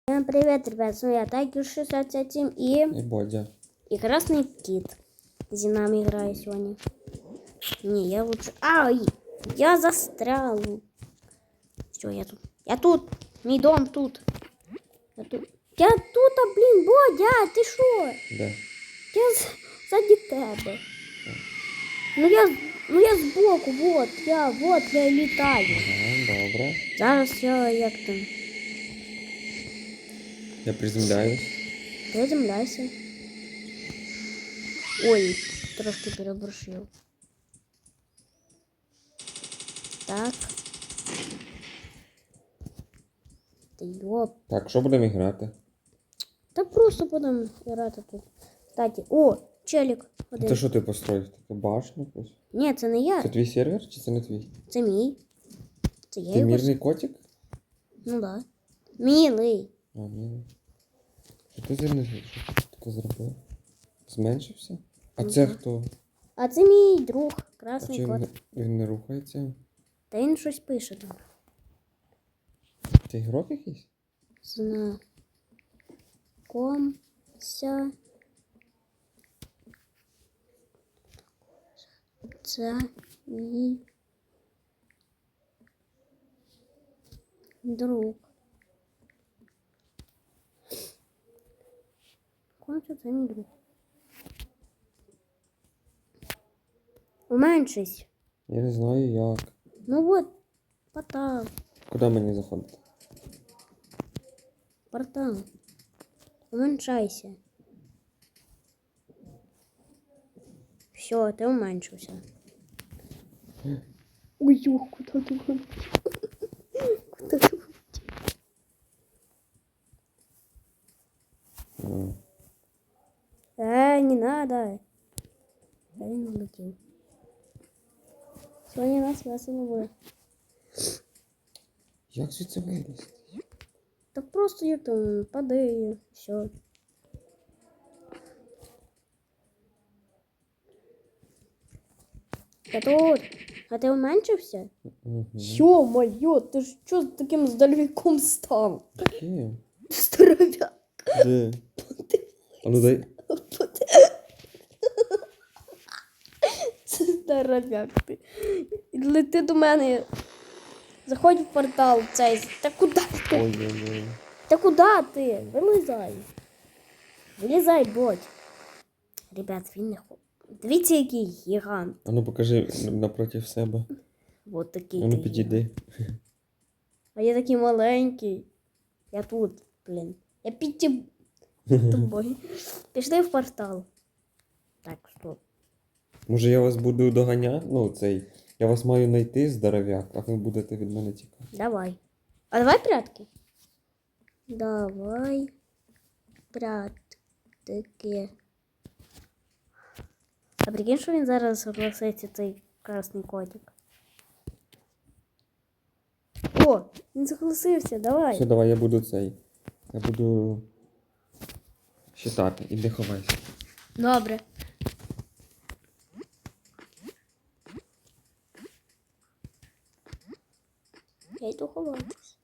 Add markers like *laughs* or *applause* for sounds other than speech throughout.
Всем привет, ребят, с вами я Тайгер 67 и, І Бодя. и Красный Кит. За нами играю сегодня. Не, я лучше... Ай, я застрял. Все, я тут. Я тут. Мій дом тут. Я тут. Я тут, а, блин, Бодя, ти що? Де? Я з- ззаді тебе. Ну я, ну я збоку, вот, я, вот, я літаю. Ага, добре. Зараз я як там. Я приземляюсь. Приземляйся. Ой, трошки переборщив. Так. Та йоп. Так, що будемо грати? Та просто будемо грати тут. Кстати, о, челік. Один. Це що ти построїв? Таку башню якусь? Ні, це не я, Це твій сервер чи це не твій? це мій. Це я Ти його. мірний котик? Ну да. Мілий. А, ні. Що ти зерни? Що ти таке зробив? Зменшився? А це Мгм. хто? А це мій друг, А красний чим кот. він, він не рухається? Та він щось пише там. Ти ігрок якийсь? Знакомся. Це мій друг. Конче це мій друг. Уменшись. Я не знаю як. Ну вот, портал. Куди мені заходити? Портал. Уменьшайся. Все, ты уменьшился. Ой, ё, куда ты улетел? Куда ты улетел? А, Э, не надо. Да не улетел. Сегодня нас весело будет. Як звідси вилізти? Да просто я там падаю, все. Я тут. А ти уменьшився? Угу. Ё-моё, ты ж чё с таким здоровяком стал? Які? Здоровяк. Де? А ну дай. Це здоровяк ти. Лети до мене. Заходь в портал цей. Та куди ти? Ой-ой-ой. Та куди ти? Вилізай. Вилізай, будь. Ребят, він не хо. Дивіться, який гігант. А ну покажи напроти себе. Вот такий. А ну ти підійди. А я такий маленький. Я тут, блін. Я під тім- *laughs* тобою. Пішли в портал. Так, стоп. Може я вас буду доганяти? Ну, цей. Я вас маю знайти, здоровяк, а ви будете від мене тікати. Давай. А давай прятки. Давай. Прятки. А прикинь, що він зараз согласиться цей красний котик. О, він согласився, давай. Все, давай, я буду цей. Я буду считати. Іди ховайся. Добре. Я йду ховатись.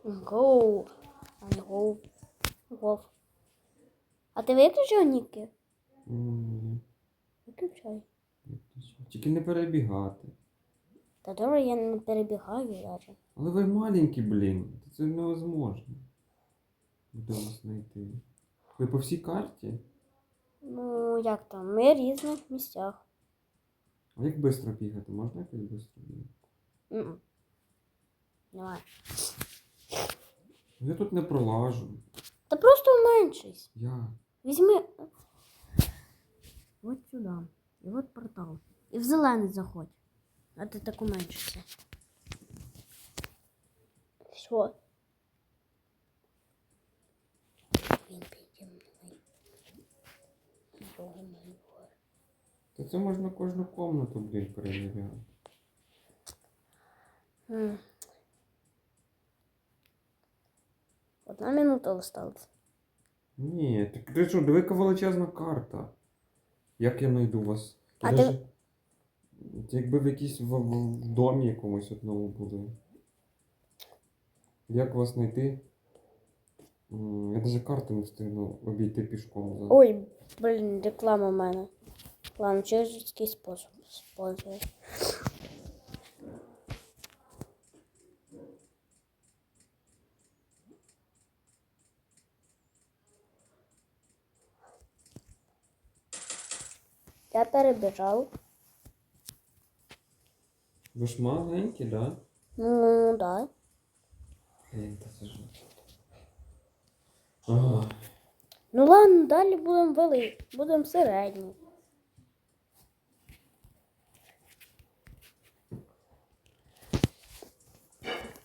Гоу. А не гов. Гов. А ти виключив Ніки? М, Виключай. Тільки не перебігати. Та добре, я не перебігаю навіть. Але ви маленькі, блін. Це невозможно. Де вас знайти? Ви по всій карті? Ну, як там? Ми в різних місцях. А як швидко бігати? Можна якось швидко бігати? М-м. Давай. Я тут не пролажу. Та просто уменшись. Я. Візьми. От сюди. І от портал. І в зелений заходь. А ти так уменшишся. Все. він. Йо-моє. Та це можна кожну комнату, блін, перевіряти. М. Одна минута осталась. Ні, так ти що, яка величезна карта. Як я знайду вас? А ти- Якби в якійсь в, в, в домі якомусь одному були. Як вас знайти? М, Я навіть карту не встигну обійти пішком. За... Ой, блін, реклама в мене. Ладно, через який спосіб спонсор. Я перебіжав. Ви ж маленькі, да? Ну, да. Ага. Ну ладно, далі будемо вели. Будемо середні.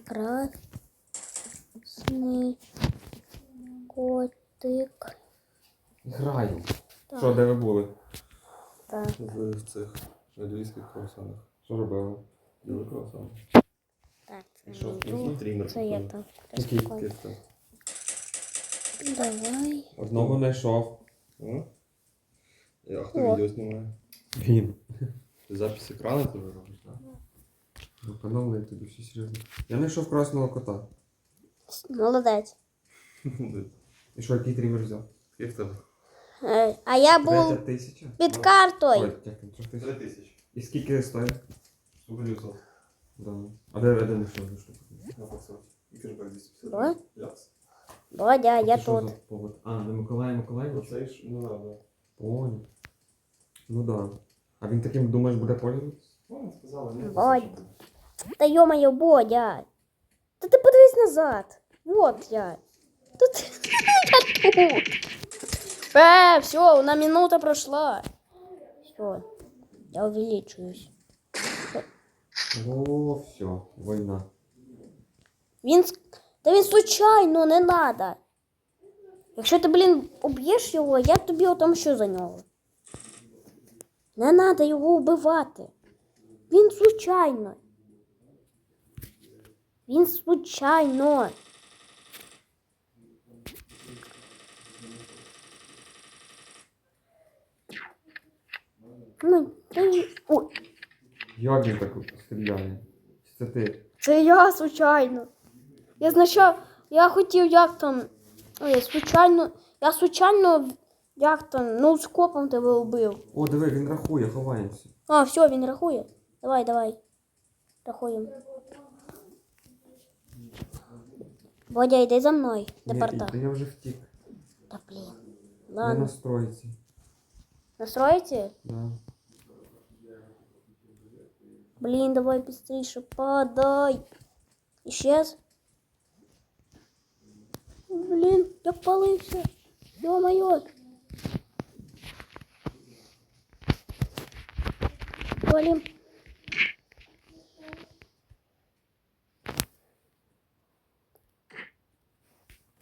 Красний котик. Граю. Так. Що, де ви були? Так. В цих львівських круасанах. Що робили? Дуже круасан. Так, це що? Ну, йду. трімер. Це я там. Який? Давай. Одного знайшов. А хто О. відео знімає? Він. Ти запис екрану ти робиш, так? Ну, пановне, тобі все серйозно. Я знайшов красного кота. Молодець. *laughs* І що, який трімер взяв? Скільки тебе? А я Третя був тисяча? під Ой, картою. як там, трьох тисяч. Тисячі. І скільки стоїть? Суперлюсов. Да. А де, де знайшов за штуку? На пацан. І кешбек 250. Ляц. Бодя, я Це що тут. за повод? А, на Миколая Миколаєвича? Оцей ж, ну да, да. Понял. Ну да. А він таким, думаєш, буде пользуватися? Ну, сказали, ні. Ой. Та йо-моє, Бодя. Та ти подивись назад. Вот я. Тут *laughs* я тут. Э, все, una минута прошла. Все, я увеличуюсь. О, все, війна. Він Та він случайно не надо. Якщо ти, блін, уб'єш його, я тобі отомщу за нього. Не надо його вбивати. Він случайно. Він случайно. Ну, ти... Ой, Як він так стріляє? Чи це ти? це я случайно. Я значав, я хотів як там. Ой, случайно. Я случайно як там, ну, скопом тебе вбив. О, диви, він рахує, ховаємося. А, все, він рахує. Давай, давай. Рахуємо. Бодя, йди за мною. Ні, порта? та я вже втік. Та блін. Я Ладно. на стройці. Настроїться? Да. Блін, давай быстріше, падай. Исчез. Блін, я палився. Ё-моё. Валим.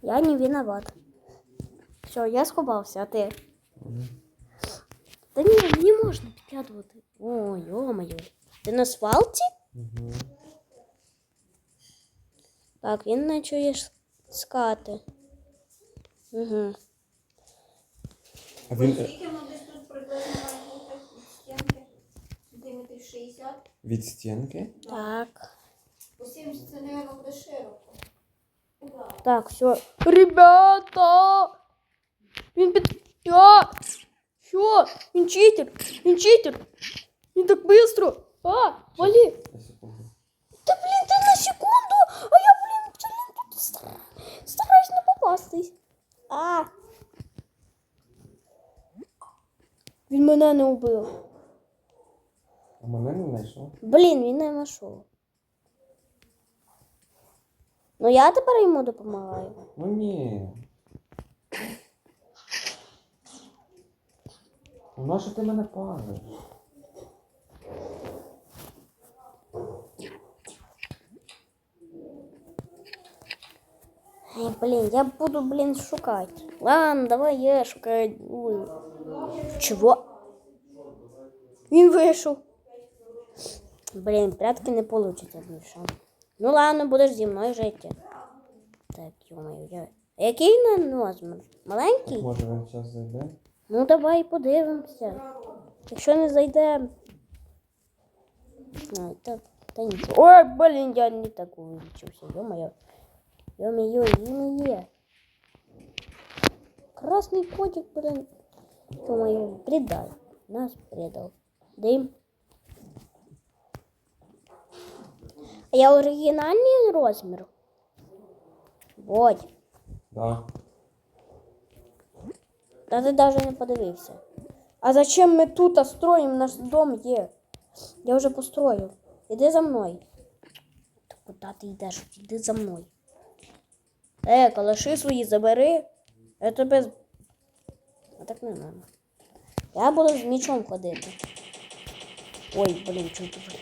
Я не виноват. Все, я сховався, а ти? Ага. Та ні, не можна підглядувати. О, йо-моє. Ти на свалці? Угу. Так, він не чує скати. Угу. А він Скільки воно десь тут приблизно має бути від стінки? Сантиметрів 60? від стінки? Так. По 70 це, мабуть, буде широко. Ура. Так, все. Ребята! Він під. Я! Що? Він читер! Він читер! Він так быстро! А, вали! Та блін, ти на секунду! А я, блін, блін, тут стар- стараюсь не попастись. А! Він мене не вбив. А мене не знайшов? Блін, він не знайшов. Ну я тепер йому допомагаю. Ну ні. Ну нащо ти мене париш? Ай, блін, я буду, блін, шукати. Ладно, давай я шукаю. Ой. Чого? Він вийшов. Блін, прятки не получиться більше. Ну ладно, будеш зі мною жити. Так, йомаю, я. Який на розмір? Маленький? Може він зараз зайде? Ну давай подивимося. Якщо не зайде. Ай, та, та. Ой, блін, я не так увеличився. Йо-моє. Йо-моє, йо-моє. Красный котик, блин. Йо-моє, предал. Нас предал. Дим. А я оригінальний розмір? Бодь. Да. Та ти навіть не подивився. А зачем ми тут строїмо? Наш дом є. Я вже построїв. Іди за мною. Та куди ти йдеш? Іди за мною. Е, калаши свої забери. Я тебе. А так не треба. Я буду з мічом ходити. Ой, блін, чуть блін.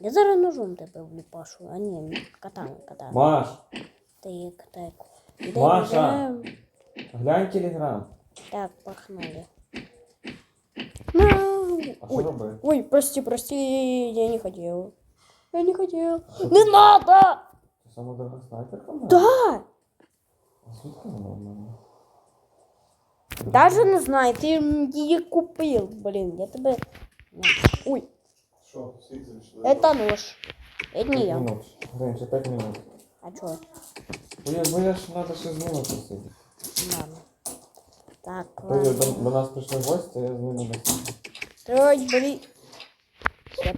Я зараз ножом тебе вліпашу, а ні, катану, катану. Маш, Ти катайку. Іде, Маша! іде. глянь телеграм. Так, погнали. Мяу. А що Ой, робити? ой, прости, прости, я не хотел. Я не хотел. Не надо! Це сама дорога снайперка? в мене? Да! А звідки вона в мене? Даже не знаю, ти її купив, блін, я тебе... На. Ой, Що, скільки залишилось? это нож. Это не П'ять я. минут. Грин, ще 5 минут. А чё? Бо я, бо я ж треба ще з ними посидіти. Ладно. Так, То я ладно. до, до нас прийшли гості, я з ними посидів. Ой, блін. Все.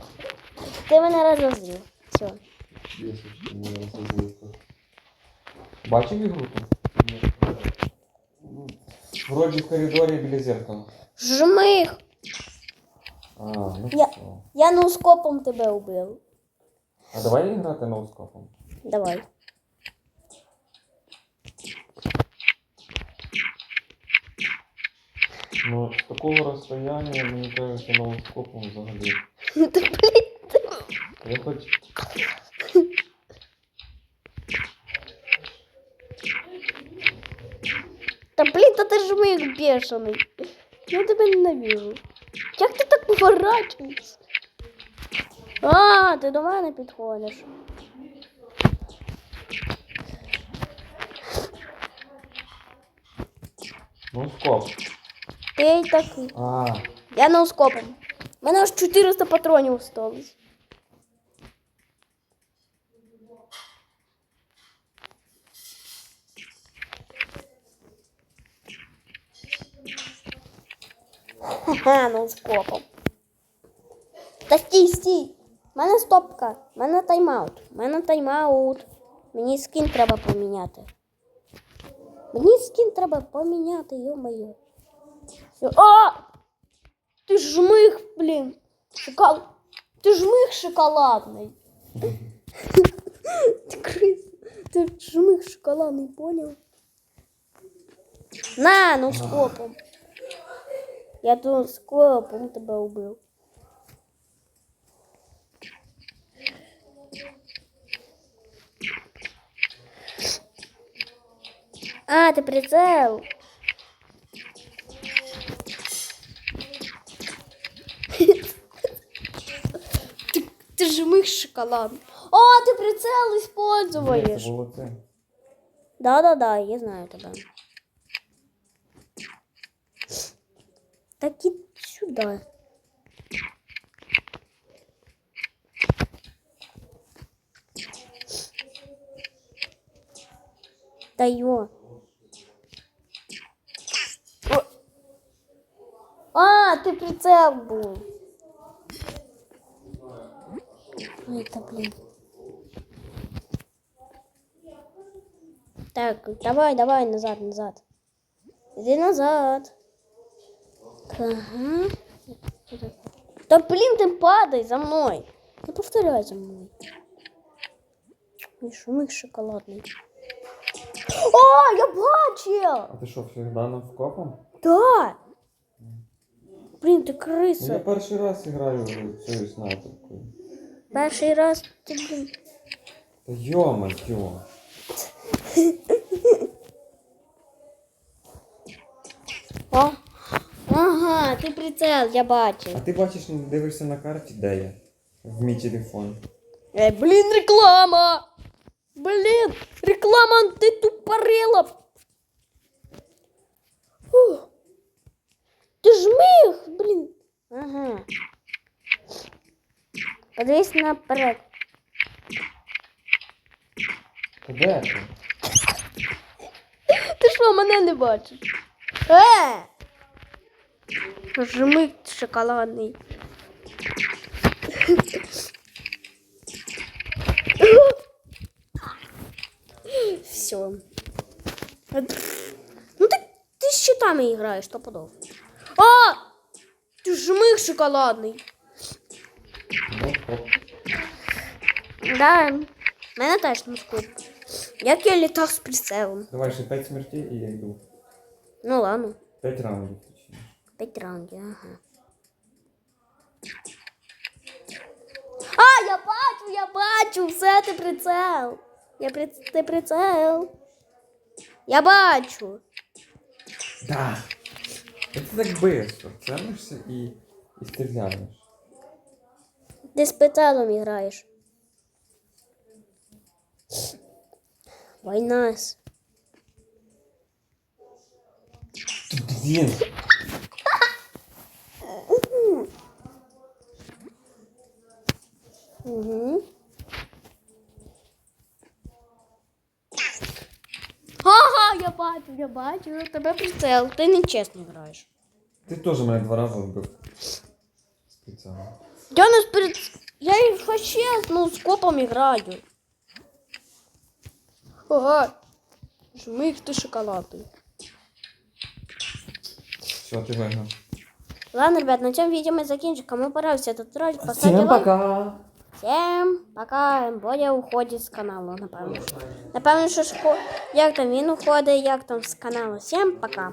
Ти мене розозлив. Все. Є щось, мені не забув. Бачив ігру тут? Вроді в коридорі біля зеркала. Жмих! А, ну Я- все. Я ноускопом тебе убив. А давай грати ноускопом. Давай. Ну, з такого розстояння, мені кажеться, ноускопом взагалі. Ну ти, блін. Я хоч жмих бешений. Я тебе ненавижу. Як ти так поворачуєшся? А, ти до мене підходиш. ноускоп. Ти такий. А, Я ноускопом. У мене аж 400 патронів осталось. Ха-ха, ноускопом. Та стій, стій. У мене стопка. У мене тайм-аут. У мене тайм-аут. Мені скін треба поміняти. Мені скін треба поміняти, йо-моє. Всё. А! Ты жмых, блин. Шокол... Ты жмых шоколадный. *laughs* Ты крыс. Ты жмых шоколадный, понял? На, ну скопом. Я думал, скоро он тебя убил. А, ты прицел. ты, ты же мых шоколад. О, ты прицел используешь. Да-да-да, я знаю тебя. Так иди сюда. Да ё. А, ты прицел был. Это, блин. Так, давай, давай, назад, назад. Иди назад. Ага. Да блин, ты падай за мной. Не повторяй за мной. Ой, шумик шоколадный. О, я бачив! А ти що, завжди ноускопом? Да! Блін, ти Ну, я криса. перший раз граю цією снайперкою. Перший раз ти, блін. Та йо-моє. О. Ага, ти прицел, я бачу. А ти бачиш, не дивишся на карті, де я? В мій телефон. Ей, блін, реклама! Блін, реклама ти тупорила. Фух. Ти ж міг, блін. Ага. Подивись наперед. Де ти? Ти що, мене не бачиш? Е! Жмик шоколадний. Все. Ну ты, ты с щитами играешь, что подов. А! Ты жмых шоколадный. Оп-оп. Да, мене теж не скуп. Як я літав з прицелом. Давай ще 5 смертей і я йду. Ну ладно, 5 раундів. п'ять раундів, ага. А, я бачу, я бачу, все ти прицел. Я при... ти прицел. Я бачу. Да. Це так швидко. Целишся і, і стріляєш. Ти з прицелом граєш. Why nice. Блін. Угу. Ага, я бачу, я бачу. Тебе прицел. Ти нечесно граєш. Ти теж мене два рази вбив. Спеціально. Я не спред... Я і ну, з копом граю. Ага. Жмих ти шоколадний. Все, ти виграв. Ладно, ребят, на цьому відео ми закінчимо. Кому понравився этот ролик, поставте Всім лайк. пока! Всем пока. Бодя уходить з каналу, напевно. Напевно, що шко... як там він уходить, як там з каналу. Всім пока.